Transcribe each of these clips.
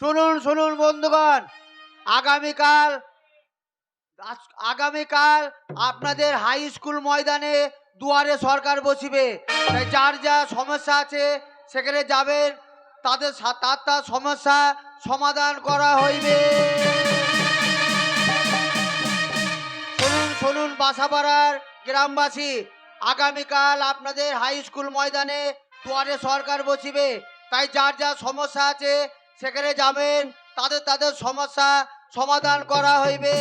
শুনুন শুনুন বন্ধুগণ, আগামীকাল আগামীকাল আপনাদের হাই স্কুল ময়দানে দুয়ারে সরকার বসিবে। তাই যার যা সমস্যা আছে, সেখানে যাবেন। তাদের তার তার সমস্যা সমাধান করা হইবে। শুনুন শুনুন বাসাপাড়ার গ্রামবাসী, আগামীকাল আপনাদের হাই স্কুল ময়দানে দুয়ারে সরকার বসিবে। তাই যার যা সমস্যা আছে সেখানে যাবেন তাদের তাদের সমস্যা সমাধান করা হইবে।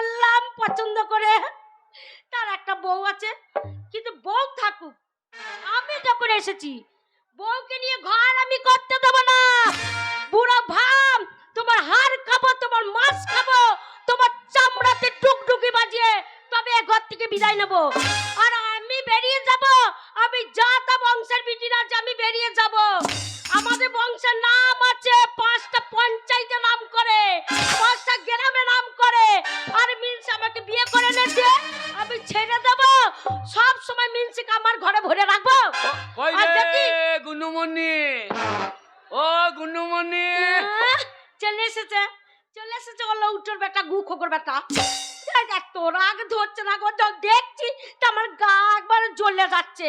করলাম পছন্দ করে। তার একটা বউ আছে, কিন্তু বউ থাকুক। আমি যখন এসেছি, বউকে নিয়ে ঘর আমি করতে দেবো না। বুড়ো ভাম, তোমার হাড় খাব, তোমার মাছ খাব, তোমার চামড়াতে টুকটুকি বাজিয়ে তবে ঘর থেকে বিদায় নেব। আর আমি বেরিয়ে যাব, আমি যা তা বংশের বিটিরা আমি বেরিয়ে যাব। আমাদের বংশের নাম আছে পাঁচটা পঞ্চায়েতে নাম করে পাঁচটা গ্রামে নাম করে। আর মিনস আমাকে বিয়ে করে এনেছে আমি ছেড়ে দেব। সব সময় মিনসিকে আমার ঘরে ভরে রাখব। গুনুমণি? ও গুনুমণি। চলে এসেছে চলে এসেছে ওলো উঠোর বেটা গু খোকর বেটা। তোর আগে ধরছে না গো দেখছি তা আমার গা একবার জ্বলে যাচ্ছে।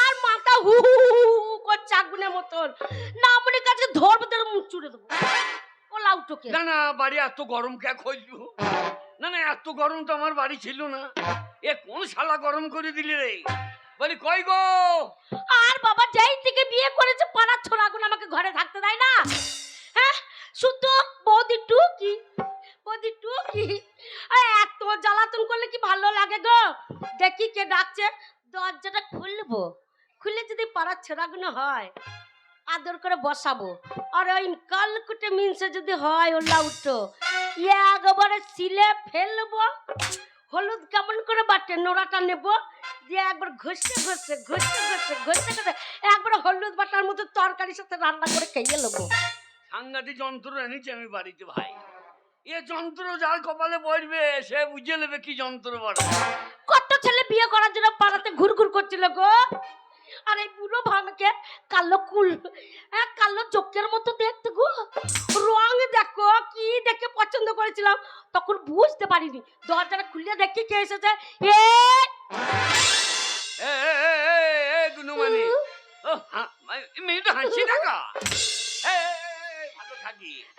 আর মাথা হু হু হু হু করছে মতন। না আমার কাছে ধরবো তোর মুখ চুড়ে দেবো। ও লাউটোকে না না বাড়ি এত গরম কে খইলু না না এত গরম তো আমার বাড়ি ছিল না। এ কোন শালা গরম করে দিলি রে? বলি কই গো? আর বাবা যেই থেকে বিয়ে করেছে পাড়ার ছোড়াগুলো আমাকে ঘরে থাকতে দেয় না? হ্যাঁ শুধু বৌদি টুকি। বৌদি টুকি। আরে এত জ্বালাতন করলে কি ভালো লাগে গো? দেখি কে ডাকছে দরজাটা খুলবো। খুলে যদি পাড়ার ছেড়াগুলো হয় আদর করে বসাবো। আর ওই কালকুটে মিনসে যদি হয় ওলা উঠো। ইয়ে একবারে সিলে ফেলব হলুদ কেমন করে বাটে নোড়াটা নেব। দিয়ে একবার ঘষে ঘষে ঘষে ঘষে ঘষে ঘষে একবার হলুদ বাটার মতো তরকারির সাথে রান্না করে খেয়ে নেব। সাংঘাতিক যন্ত্র এনেছি আমি বাড়িতে ভাই। এ যন্ত্র যার কপালে পড়বে সে বুঝে নেবে কি যন্ত্র বড় কত ছেলে বিয়ে করার জন্য পাড়াতে ঘুরঘুর করছিল গো? আর এই বুড়ো ভাঙকে কালো কুল। হ্যাঁ কালো চোখের মতো দেখতে গো রং দেখো কি দেখে পছন্দ করেছিলাম। তখন বুঝতে পারিনি। দরজাটা খুলে দেখি কে এসেছে। এ গুনুমানি মেয়েটা হাসি ভালো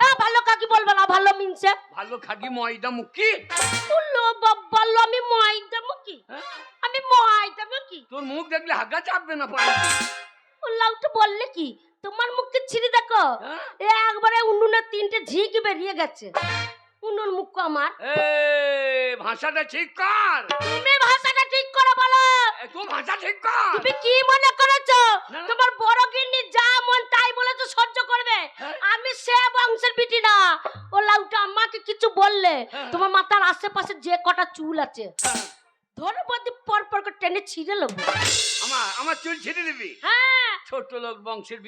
হ্যাঁ কাকি বলবে না ভালো মিনছে। ভালো খাকি ময়দা মুখি বাব্বাল্লো আমি ময়দা মুখি হ্যাঁ? আমি ময়দা মুখি তোর মুখ দেখলে হাগা চাপবে না পানি উল্লাউটা বললে কি? তোমার মুখকে ছিঁড়ে দেখো। হ্যাঁ? এ একবারে উনুনের তিনটে ঝিক বেরিয়ে গেছে। উনুন মুখ আমার। এ ভাষাটা ঠিক কর। তুমি ভাষাটা ঠিক করে বলো। তুই ভাষা ঠিক কর। তুমি কি মনে করেছ। তোমার বড় গিন্নি যা মন তাই বলেছ সহ্য করবে? হ্যাঁ। আমি সে বংশের বিটি না। ও লাউটা আমাকে কিছু বললে। হ্যাঁ। তোমার মাথার আশেপাশে যে কটা চুল আছে। পর করে টেনে ছিঁড়ে নেব আমার আমার চুল ছিঁড়ে দিবি হ্যাঁ। ছোট লোক বংশের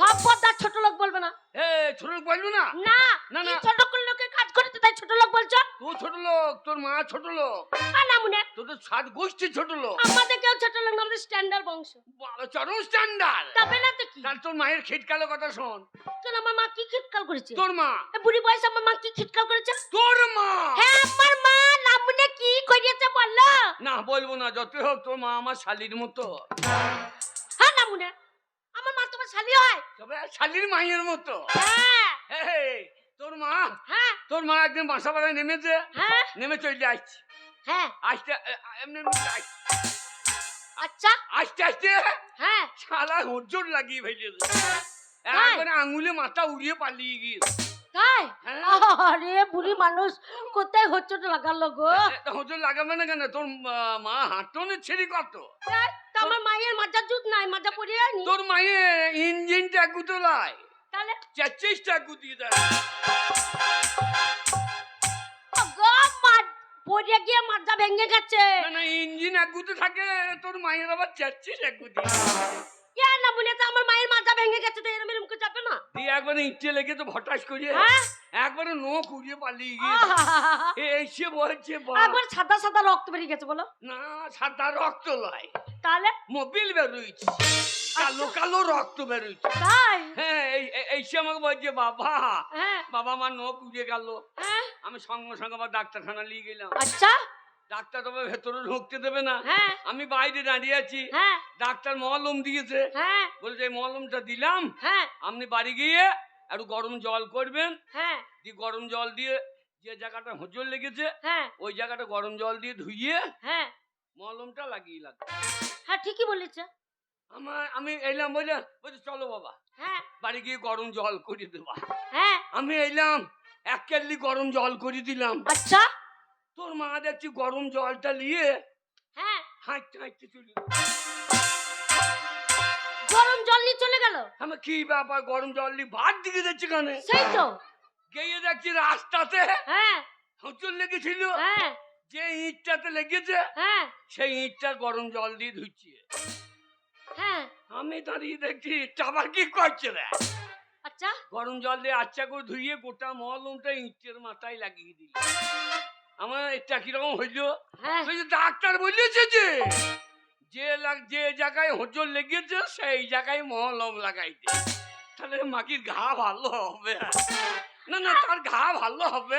খবরদার ছোট লোক বলবে না। এ ছোট লোক বলব না? না না, না। ছোট লোকের কাজ করেছে তাই ছোট লোক বলছো? তুই ছোট লোক তোর মা ছোট লোক। না মনে। তোদের সাত গোষ্ঠী ছোট লোক। আমাদের কেউ ছোট লোক না আমাদের স্ট্যান্ডার্ড বংশ। বাবা, চরম স্ট্যান্ডার্ড তবে না তো কি? তার তোর মায়ের খিটকালো কথা শোন। কেন আমার মা কি খিটকাল করেছে? তোর মা। এ বুড়ি বয়সে আমার মা কি খিটকাল করেছে? তোর মা। হ্যাঁ আমার মা নামনে কি করিয়েছে বলল না বলব না যতই হোক তোর মা আমার শালির মতো। হ্যাঁ নামনে আমার মা তোমার শালি হয়? তবে শালির মায়ের মতো। হ্যাঁ। তোর মা? হ্যাঁ। তোর মা একদিন বাসা বাড়ায় নেমেছে হ্যাঁ। নেমে চলে আসছে। হ্যাঁ। আসতে এমনি আচ্ছা। আসতে আসতে হ্যাঁ। শালা লাগিয়ে ফেলেছে। তাই? একবারে আঙুলে মাথা উড়িয়ে পালিয়ে গিয়েছে। তাই হ্যাঁ। আরে বুড়ি মানুষ কোথায় হচ্ছে লাগালো গো? হজর লাগাবে না কেন? তোর মা- মা হাঁটনে ছেড়ি কত? আমার মায়ের মাজা জুত নাই মাজা পরিয়ে আনি তোর মায়ের ইঞ্জিনটা গুতলায়। তাহলে? দিয়ে। পড়ে গিয়ে মাজা ভেঙে গেছে। না ইঞ্জিন এক গুতে থাকে তোর মায়ের আবার চেঁচিস এক গুতে না বলে তো আমার মায়ের মাজা ভেঙে গেছে তো এরম এরম করে যাবে না? দিয়ে একবারে ইচ্ছে লেগে তো ভটাস করিয়ে হ্যাঁ? একবারে নো কুড়িয়ে পালিয়ে গিয়ে এসে বলছে একবার সাদা সাদা রক্ত বেরিয়ে গেছে বলো। না সাদা রক্ত লয়। তাহলে? মোবিল বেরোইছে। কালো কালো রক্ত বেরোইছে। তাই? হ্যাঁ এই আমাকে বলছে বাবা হ্যাঁ। বাবা আমার নখ উড়ে গেল। হ্যাঁ। আমি সঙ্গে সঙ্গে আবার ডাক্তারখানা নিয়ে গেলাম। আচ্ছা। ডাক্তার তবে ভেতরে ঢুকতে দেবে না। হ্যাঁ। আমি বাইরে দাঁড়িয়ে আছি। হ্যাঁ। ডাক্তার মলম দিয়েছে। হ্যাঁ। বলছে এই মলমটা দিলাম। হ্যাঁ। আপনি বাড়ি গিয়ে একটু গরম জল করবেন। হ্যাঁ। দিয়ে গরম জল দিয়ে যে জায়গাটা হোঁচর লেগেছে হ্যাঁ। ওই জায়গাটা গরম জল দিয়ে ধুইয়ে হ্যাঁ। মলমটা লাগিয়ে লাগবে হ্যাঁ ঠিকই বলেছে। আমার আমি এলাম বলে বলছে চলো বাবা। হ্যাঁ। বাড়ি গিয়ে গরম জল করে দেবা। হ্যাঁ। আমি এলাম এক কেটলি গরম জল করে দিলাম। আচ্ছা। তোর মা দেখছি গরম জলটা নিয়ে হ্যাঁ। হাঁটতে হাঁটতে চলে গরম জল নিয়ে চলে গেল? আমি কি ব্যাপার গরম জল নিয়ে ভাত দিকে যাচ্ছে কানে? সেই তো। গিয়ে দেখছি রাস্তাতে হ্যাঁ। হোঁচর লেগেছিল। হ্যাঁ। যে ইটটাতে লেগেছে হ্যাঁ। সেই ইটটা গরম জল দিয়ে ধুচ্ছে। হ্যাঁ। আমি দাঁড়িয়ে দেখছি ইটটা আবার কি করছে রে? আচ্ছা। গরম জল দিয়ে আচ্ছা করে ধুইয়ে গোটা মলমটা ইটের মাথায় লাগিয়ে দিল। আমার এটা কীরকম হইল? ডাক্তার বলেছে যে যে লাগ- যে জায়গায় লেগেছে সেই জায়গায় লাগাইতে। তাহলে মাকির ঘা ভালো হবে। না না তার ঘা ভালো হবে।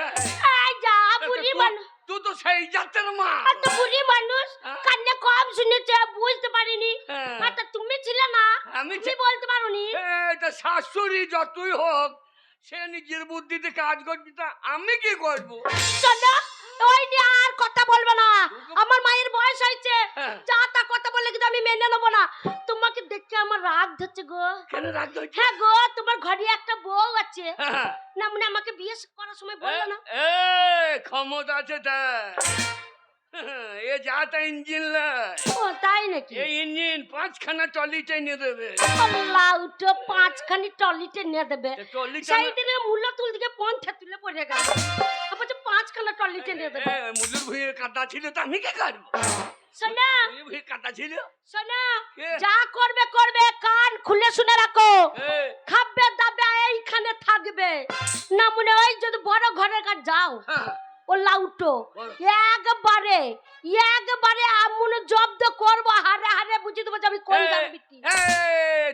যা বুড়ি তুই- মানুষ। তুই তো সেই জাতের মা। তো বুড়ি মানুষ? কান্না কম শুনেছে বুঝতে পারিনি। হ্যাঁ। তুমি ছিলে না আমি বলতে পারোনি। এটা শাশুড়ি যতই হোক সে নিজের বুদ্ধিতে কাজ করবি তা আমি কি করব? শোনো ওই নিয়ে আর কথা বলবে না। আমার মায়ের বয়স হয়েছে। হ্যাঁ। যা তা কথা বলে কিন্তু আমি মেনে নেব না। তোমাকে দেখে আমার রাগ ধরছে গো। কেন হচ্ছে হ্যাঁ গো তোমার ঘরে একটা বউ আছে। হ্যাঁ। না মানে আমাকে বিয়ে করার সময় বলল না। এ ক্ষমতা আছে তা। এ যা তা ইঞ্জিন ও তাই নাকি? এই ইঞ্জিন পাঁচখানা টলি টেনে দেবে। আল্লাহ উঠো পাঁচখানি টলিতে নিয়ে দেবে। টলি সেই দিনে মূল্য তুল দিকে পঞ্চা তুলে পড়ে গেল। পাঁচখানা টলিতে নিয়ে দেবে। মুলুর ভুঁয়ে কাদা ছিল তো আমি কি করব? মুলুর ভুঁয়ে কাদা ছিল? কে? যা করবে করবে কান খুলে শুনে রাখো। খাবে দাবে এইখানে থাকবে। না মনে হয় যদি বড় ঘরের কাছে যাও। হ্যাঁ, ও লাউটো বল। একবারে একবারে আমুনে জব্দ করব হারে হারে বুঝি দেবো আমি কোন এ, গান বিটি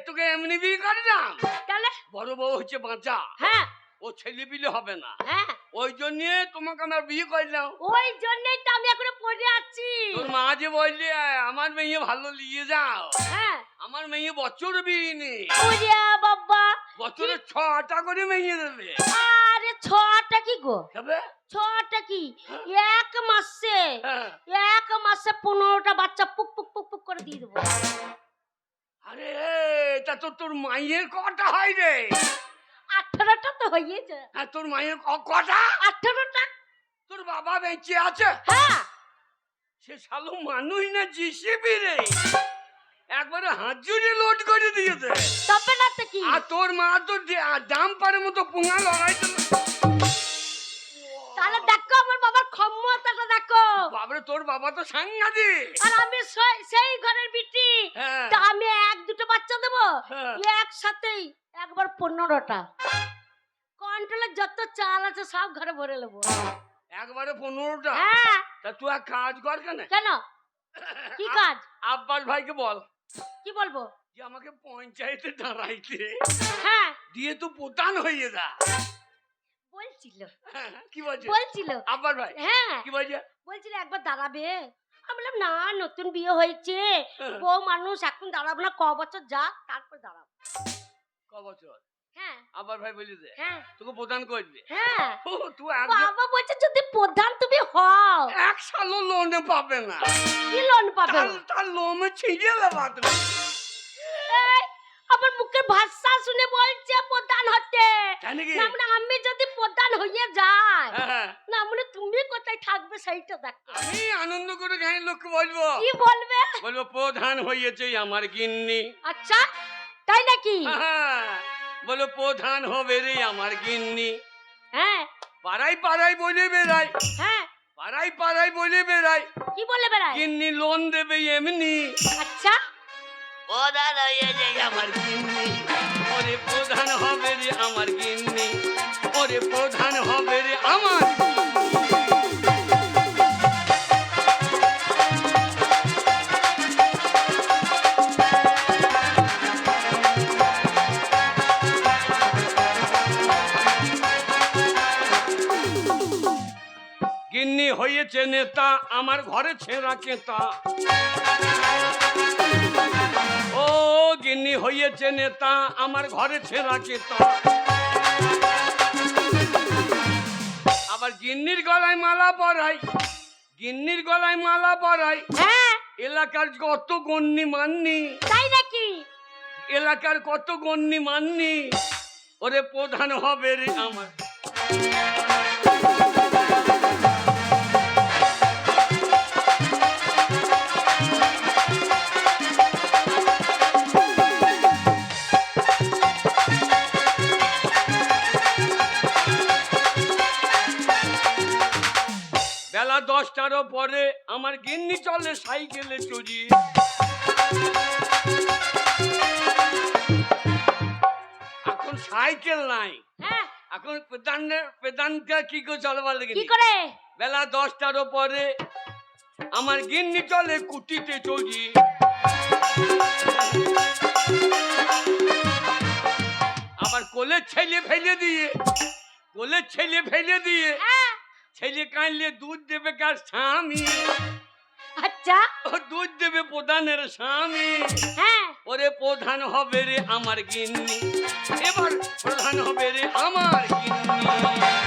তোকে এমনি বিয়ে করলাম? তাহলে? বড় বউ হচ্ছে বাঁচা। হ্যাঁ। ও ছেলে পিলে হবে না। হ্যাঁ। ওই জন্য তোমাকে আমার বিয়ে করলাম ওই জন্যই তো আমি এখন পড়ে আছি। তোর মা যে বললি আমার মেয়ে ভালো নিয়ে যাও। হ্যাঁ। আমার মেয়ে বছর বিয়ে নেই বাবা। বছরে ছটা করে মেয়ে দেবে। আরে ছটা কি গো? ছটা কি? এক মাসে। হ্যাঁ। এক মাসে পনেরোটা বাচ্চা পুক পুক পুক পুক করে দিয়ে দেবো। আরে তা তো তোর মায়ের কটা হয় রে। আঠারোটা তো হয়েছে। হ্যাঁ তোর মায়ের কটা? আঠারোটা। তোর বাবা বেঁচে আছে? হ্যাঁ। সে শালু মানুষ না জিসিবি রে? একবারে হাজুরি লোড করে দিয়েছে তবে না তো কি? আর তোর মা তো ডাম্পারের মতো পুঙা লড়াইতে তাহলে দেখো আমার বাবার ক্ষমতাটা দেখো। বাবরে তোর বাবা তো সাংঘাতিক। আর আমি সেই- সেই ঘরের বিটি হ্যাঁ। তা আমি এক দুটো বাচ্চা দেবো। হ্যাঁ। একসাথেই একবার পনেরোটা। কন্ট্রোলে যত চাল আছে সব ঘরে ভরে নেব। একবারে পনেরোটা? হ্যাঁ। তা তুই এক কাজ কর কেন কেন? কি কাজ? আব্বাস ভাইকে বল। কি বলব? যে আমাকে পঞ্চায়েতে দাঁড়াইতে। হ্যাঁ। দিয়ে তুই প্রধান হয়ে যা। বলছিল। হ্যাঁ, কি বলছে? বলছিল। আব্বাস ভাই। হ্যাঁ। কি বলছে? বলছিল একবার দাঁড়াবে। আমি বললাম না নতুন বিয়ে হয়েছে। হ্যাঁ। বউ মানুষ এখন দাঁড়াবো না ক বছর যা তারপর দাঁড়াবো। ক বছর? হ্যাঁ। আবার ভাই বলি দে হ্যাঁ। তোকে প্রধান করবে। হ্যাঁ। ও তুই বাবা বলছে যদি প্রধান তুমি হও। এক সালও লোনে পাবে না। কি লোন পাবে? তার লোন ছিঁড়ে দেবা তুমি আমার মুখের ভাষা শুনে বলছে প্রধান হতে। না মানে আমি যদি প্রধান হয়ে যাই হ্যাঁ, না মানে তুমি কোথায় থাকবে সেইটা দেখো। আমি আনন্দ করে গাঁয়ের লোককে বলব। কি বলবে? বলব প্রধান হয়েছে আমার গিন্নি। আচ্ছা তাই নাকি? হ্যাঁ, বলে প্রধান হবে রে আমার গিন্নি। হ্যাঁ। পাড়াই পাড়াই বলে বেড়াই। হ্যাঁ। পাড়াই পাড়াই বলে বেড়াই। কি বলে বেড়ায় গিন্নি লোন দেবে এমনি। আচ্ছা। প্রধান হয়ে যায় আমার গিন্নি। ওরে প্রধান হবে রে আমার গিন্নি। ওরে প্রধান হবে আমার গিন্নি হয়েছে নেতা, আমার ঘরে ছেঁড়া কেতা। গিন্নি হয়েছে নেতা আমার ঘরে ছেঁড়া কেতা। আবার গিন্নির গলায় মালা পরাই গিন্নির গলায় মালা পরাই। হ্যাঁ। এলাকার কত গণ্যি মাননি তাই নাকি? এলাকার কত গণ্যি মাননি ওরে প্রধান হবে রে আমার। দশটারও পরে আমার গিন্নি চলে সাইকেলে চড়ি। এখন সাইকেল নাই। হ্যাঁ। এখন পেদানের পেদানটা কি করে চলবার কি লেগে করে? বেলা দশটারও পরে আমার গিন্নি চলে কুটিতে চড়ি। আবার কোলে ছেলে ফেলে দিয়ে কোলে ছেলে ফেলে দিয়ে হ্যাঁ। ছেলে কাঁদলে দুধ দেবে কার স্বামী? আচ্ছা। ও দুধ দেবে প্রধানের স্বামী। হ্যাঁ। ওরে প্রধান হবে রে আমার গিন্নি। এবার প্রধান হবে রে আমার গিন্নি।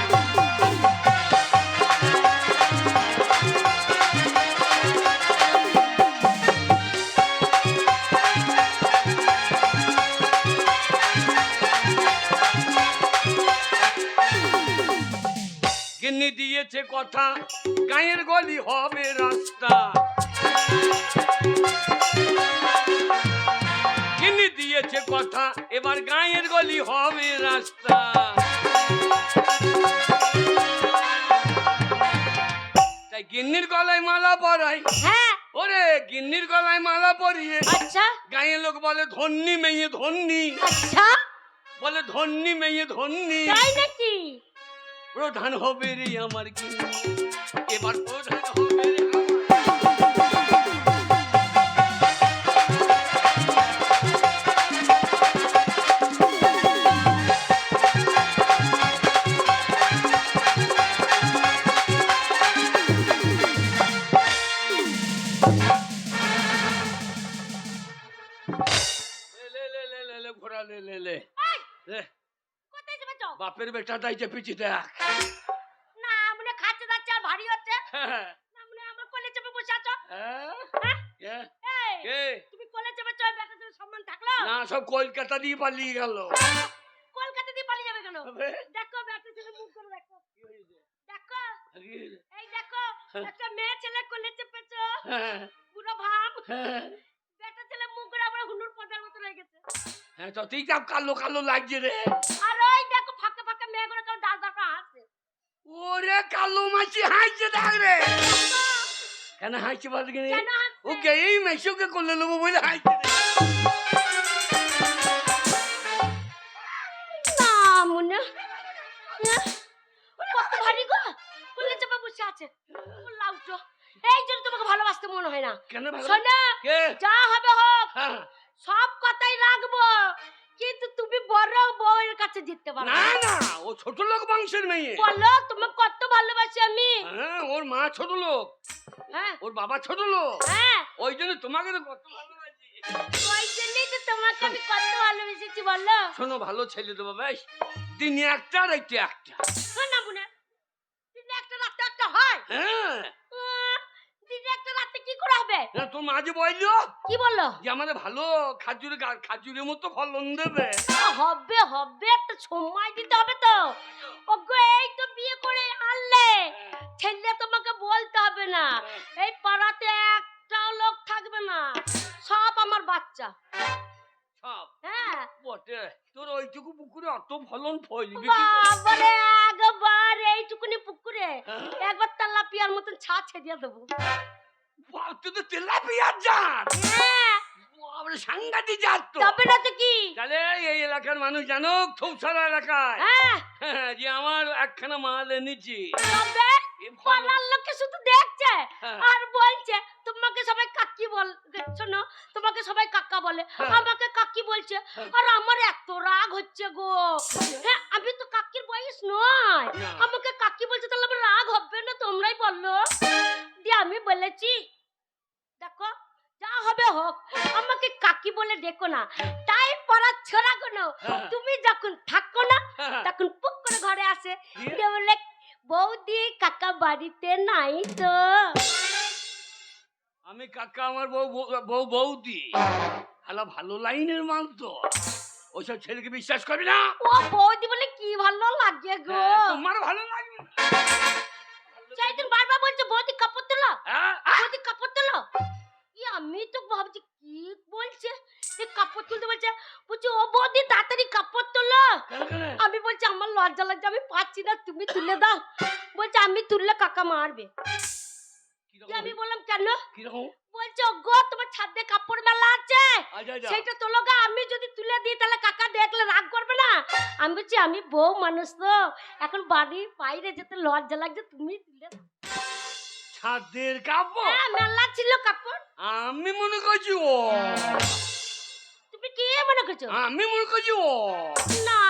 দিয়েছে কথা গায়ের গলি হবে রাস্তা। গিন্নি দিয়েছে কথা এবার গায়ের গলি হবে রাস্তা। তাই গিন্নির গলায় মালা পরাই। হ্যাঁ। ওরে গিন্নির গলায় মালা পরিয়ে। আচ্ছা। গায়ের লোক বলে ধন্যি মেয়ে ধন্যি। আচ্ছা। বলে ধন্যি মেয়ে ধন্যি। তাই নাকি? প্রধান হবে রে আমার কি এবার প্রধান হবে বেটা পিছি দেখ। না মনে হয় খাচ্ছে দাচ্ছে আর ভারী হচ্ছে। হ্যাঁ, না মনে আমার কোলে চেপে বসে আছো। হ্যাঁ, হ্যাঁ? কে? কে? তুমি কোলে চেপে চয় বেটা ছেলের সম্মান থাকল। না সব কলকাতা দিয়ে পালিয়ে গেল। কলকাতা দিয়ে পালিয়ে যাবে কেন? দেখো বেটা ছেলে মুখ করে দেখো। দেখো এই দেখো একটা মেয়ে ছেলে কোলে চেপেছো। হ্যাঁ, পুরো ভাব। হ্যাঁ, ছেলে মুখ করে আবার হুনুর পদার মতো হয়ে গেছে। হ্যাঁ তো তুই কালো কালো লাগছে রে আর ওই দেখো ফাঁকে ফাঁকে মেয়ে করে কেউ দাঁড় দাঁড় হাসে ওরে কালো মাছি হাইছে রে কেন হাইছে বল ও কে এই মেসুকে করলে নেব বলে হাইছে ছোট লোক হ্যাঁ। ওর বাবা ছোট লোক হ্যাঁ। ওই জন্য তোমাকে তো কত ভালোবাসি। ওই জন্যই তো তোমাকে আমি কত ভালোবেসেছি বলো। শোনো ভালো ছেলে দেবো বেশ। দিনে একটা আর একটু একটা। শোনা না বোনে। দিনে একটা রাতে একটা হয়। হ্যাঁ। দিনে একটা করে হবে তোর মাঝে বলল কি বলল? যে আমাদের ভালো খাজুরে খাজুরের মতো ফলন দেবে। হবে হবে একটা সময় দিতে হবে তো। ওগো এই তো বিয়ে করে আনলে ছেলে তোমাকে বলতে হবে না। এই পাড়াতে একটাও লোক থাকবে না। সব আমার বাচ্চা। সব? হ্যাঁ। বটে তোর ওইটুকু পুকুরে অত ফলন ফলবে বাবারে একবার এইটুকুনি পুকুরে হ্যাঁ? একবার তেলাপিয়ার মতন ছা ছেড়িয়ে দেবো। তুই তো তেলাপিয়ার জাত বাপরে সাংঘাতিক জাত তো তবে না তো কি? তাহলে এই এলাকার মানুষ জানো থৌসারা এলাকায়। হ্যাঁ। হ্যাঁ, যে আমার একখানা মাল এনেছি তবে এ ফলন- পাড়ার লোকে শুধু দেখছে হ্যাঁ। আর বলছে তোমাকে সবাই কাকি বল শোনো তোমাকে সবাই কাকা বলে। আমাকে কাকি বলছে। আর আমার এত রাগ হচ্ছে গো। হ্যাঁ আমি তো কাকির বয়স নয়। আমাকে কাকি বলছে তাহলে আমার রাগ হবে না তোমরাই বলল দিয়ে আমি বলেছি দেখো যা হবে হোক আমাকে কাকি বলে ডেকো না। টাইম পড়ার ছোড়া কোনো হ্যাঁ। তুমি যখন থাকো না হ্যাঁ, তখন পুক করে ঘরে আসে। দিয়ে? দিয়ে বলে বৌদি কাকা বাড়িতে নাই তো? আমি কাকা আমার বউ বউ- বৌদি। হ্যালো ভালো লাইনের মাল তো। ওইসব ছেলেকে বিশ্বাস করবি না? ও বৌদি বলে কি ভালো লাগে গো। হ্যাঁ, তোমার ভালো লাগবে বৌদি তাড়াতাড়ি কাপড় তোলো? আমি বলছি আমার লজ্জা লাগছে আমি পাচ্ছি না তুমি তুলে দাও। বলছে আমি তুললে কাকা মারবে। আমি বললাম কেন? বলছে গো তোমার ছাদে কাপড় মেলা আছে। সেইটা তোলো গা আমি যদি তুলে দিই তাহলে কাকা দেখলে রাগ করবে না। আমি বলছি আমি বউ মানুষ তো। এখন বাড়ির বাইরে যেতে লজ্জা লাগছে তুমি তুলে দাও। ছাদের কাপড়? হ্যাঁ মেলা ছিল কাপড়। আমি মনে করছি ও। মনে করছ? আমি মনে করছি ও। না।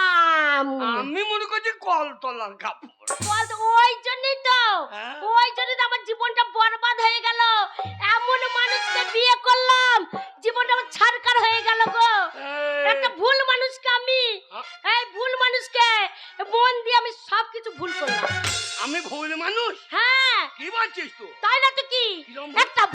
আমি মনে করছি কলতলার কাপড়। বল ওই জন্যই তো। হ্যাঁ? ওই জন্যই তো আমার জীবনটা বরবাদ হয়ে গেল। এমন মানুষকে বিয়ে করলাম জীবনটা আমার ছাড়কার হয়ে গেল গো। একটা ভুল মানুষকে আমি হ্যাঁ? এই ভুল মানুষকে মন দিয়ে আমি সব কিছু ভুল করলাম। আমি ভুল মানুষ? হ্যাঁ। কি বলছিস তুই? তাই না তো কি? একটা